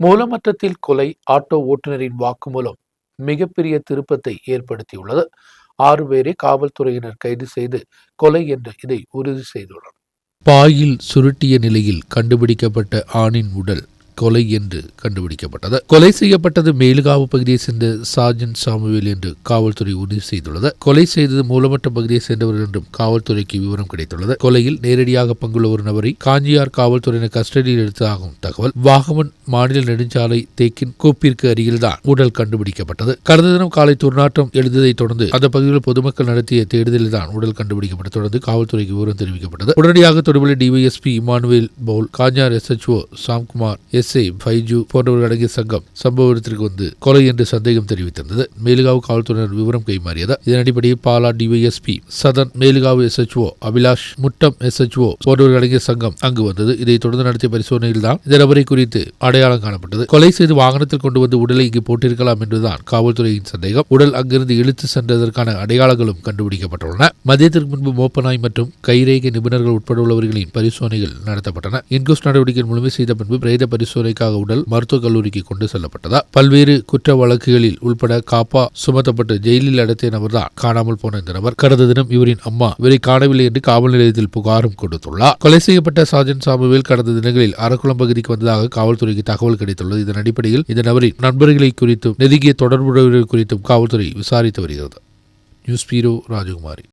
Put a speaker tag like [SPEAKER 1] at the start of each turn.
[SPEAKER 1] மூலமற்றத்தில் கொலை ஆட்டோ ஓட்டுநரின் வாக்குமூலம் மிகப்பெரிய திருப்பத்தை ஏற்படுத்தியுள்ளது. ஆறு பேரை காவல்துறையினர் கைது செய்து கொலை என்று இதை உறுதி செய்துள்ளனர். பாயில் சுருட்டிய நிலையில் கண்டுபிடிக்கப்பட்ட ஆணின் உடல் கொலை என்று கண்டுபிடிக்கப்பட்டது. கொலை செய்யப்பட்டது மேலுகாவு பகுதியை சேர்ந்த சார்ஜன் சாமுவேல் என்று காவல்துறை உறுதி செய்துள்ளது. கொலை செய்தது மூலமற்ற பகுதியை சேர்ந்தவர் என்றும் காவல்துறைக்கு விவரம் கிடைத்துள்ளது. கொலையில் நேரடியாக பங்குள்ள ஒரு நபரை காஞ்சியார் காவல்துறையினர் கஸ்டடியில் எடுத்ததாகும் தகவல். வாகமன் மாநில நெடுஞ்சாலை தேக்கின் கூப்பிற்கு அருகில்தான் உடல் கண்டுபிடிக்கப்பட்டது. கடந்த தினம் காலை துர்நாற்றம் எழுந்ததைத் தொடர்ந்து அந்த பகுதியில் பொதுமக்கள் நடத்திய தேடுதலில் தான் உடல் கண்டுபிடிக்கப்பட்டு தொடர்ந்து காவல்துறைக்கு விவரம் தெரிவிக்கப்பட்டது. உடனடியாக தொடர்புள்ள DYSP Emmanuel Paul Kanjar SHO Samkumar S SI Baiju போன்றவர்கள் அடங்கிய சங்கம் சம்பவ இடத்திற்கு வந்து கொலை என்று சந்தேகம் தெரிவித்திருந்தது. மேலுகாவு காவல்துறையினர் விவரம் கைமாறியது. இதன் அடிப்படையில் Pala DYSP Sadan Melukavu SHO Abhilash Muttom SHO போன்றவர்கள் அடங்கிய சங்கம் அங்கு வந்தது. இதைத் தொடர்ந்து நடத்திய பரிசோதனையில் தான் இந்த நபரை குறித்து அடையாளம் காணப்பட்டது. கொலை செய்து வாகனத்தில் கொண்டு வந்து உடலை இங்கு போட்டிருக்கலாம் என்றுதான் காவல்துறையின் சந்தேகம். உடல் அங்கிருந்து இழுத்து சென்றதற்கான அடையாளங்களும் கண்டுபிடிக்கப்பட்டுள்ளன. மதியத்திற்கு முன்பு மோப்பநாய் மற்றும் கைரேகை நிபுணர்கள் உட்பட உள்ளவர்களின் பரிசோதனைகள் நடத்தப்பட்டன. இன்கோஸ்ட் நடவடிக்கை முழுமை செய்த பின்பு பிரேத பரிசோதனைக்காக உடல் மருத்துவக் கல்லூரிக்கு கொண்டு செல்லப்பட்டதா? பல்வேறு குற்ற வழக்குகளில் உள்பட காப்பா சுமத்தப்பட்டு ஜெயிலில் அடைத்த நபர்தான் காணாமல் போன இந்த நபர் கடந்த தினம் இவரின் அம்மா இவரை காணவில்லை என்று காவல் நிலையத்தில் புகாரும் கொடுத்துள்ளார். கொலை செய்யப்பட்ட சாஜன் சாமுவேல் கடந்த தினங்களில் அரக்குளம் பகுதிக்கு வந்ததாக காவல்துறைக்கு தகவல் கிடைத்துள்ளது. இதன் அடிப்படையில் இந்த நபரின் நண்பர்களை குறித்தும் நெருங்கிய தொடர்புடையவர்கள் குறித்தும் காவல்துறை விசாரித்து வருகிறது. News bureau Rajakumari.